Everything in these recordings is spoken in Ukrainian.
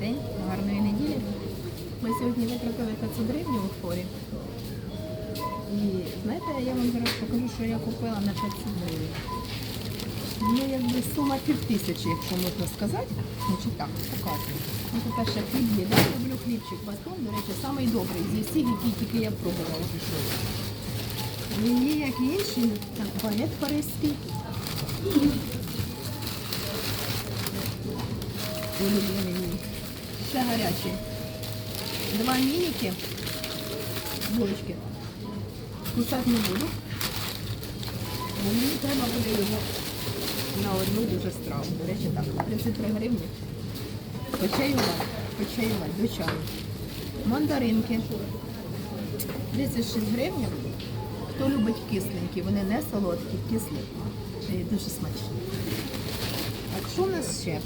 день, гарної неділі. Ми сьогодні витратили 500 гривень у форі. І знаєте, я вам зараз покажу, що я купила на 500 гривень. Ну, якби сума пів тисячі, якщо можна сказати. Значить так, показую. Ну, по-перше, хліб є. Я люблю хлібчик батон, до речі, самий добрий зі всіх, які тільки я пробувала. Він є, як і інші, так, багет паризький. Улюблений Ще гарячий. Два мініки. Булочки. Кусати не буду. Бо мені треба буде його на одну дуже страву. До речі, так, 33 гривні. Почаювати, почаювати до чаю. Мандаринки. 36 гривень. Хто любить кисленькі, вони не солодкі, кислі. Дуже смачні. Так, що у нас ще?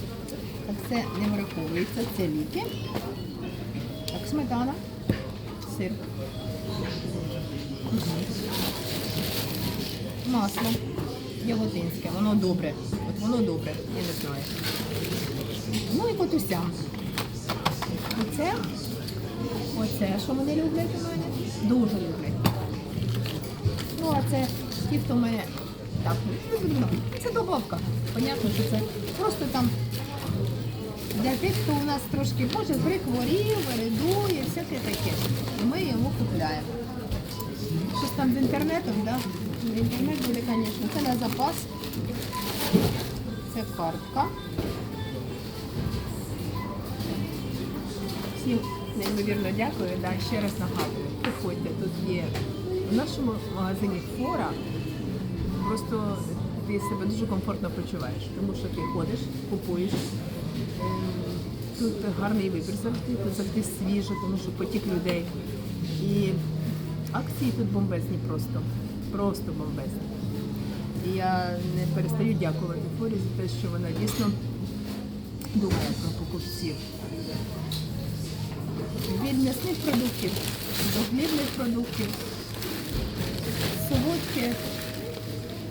Так, це не враховується, це ліки. Так, сметана, сир. Масло яготинське, воно добре. От воно добре, я не знаю. Ну і котуся. Оце, оце, що вони люблять у мене, дуже люблять. Ну, а це ті, хто мене так, ну, це добавка. Понятно, що це просто там для тих, хто у нас трошки може прихворів, вередує, всяке таке. Ми йому купляємо. Щось там з інтернетом, да? Інтернет буде, звісно, це на запас. Це картка. Всім неймовірно дякую. Да, ще раз нагадую. Приходьте, тут є в нашому магазині фора. Просто ти себе дуже комфортно почуваєш, тому що ти ходиш, купуєш. Тут гарний вибір завжди, тут завжди свіже, тому що потік людей. І акції тут бомбезні просто. Просто бомбезні. І я не перестаю дякувати Форі за те, що вона дійсно думає про покупців. Від м'ясних продуктів, до хлібних продуктів, солодке,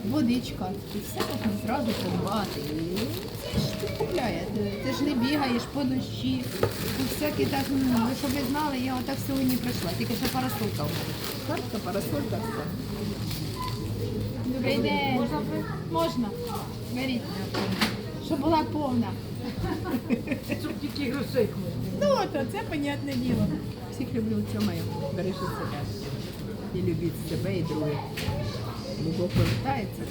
водичка. І все можна зразу придбати. І це ж ти купляє. Ти, ж не бігаєш по дощі. Тут всякі так, ну, ви щоб ви знали, я отак сьогодні прийшла. Тільки ще парасолька. Картка, парасолька, все. Добрий день. Можна? Можна. Беріть. Щоб була повна. Щоб тільки грошей Ну, то це понятне діло. Всіх люблю цьому. Бережи себе. І любіть себе і других глибоко літається.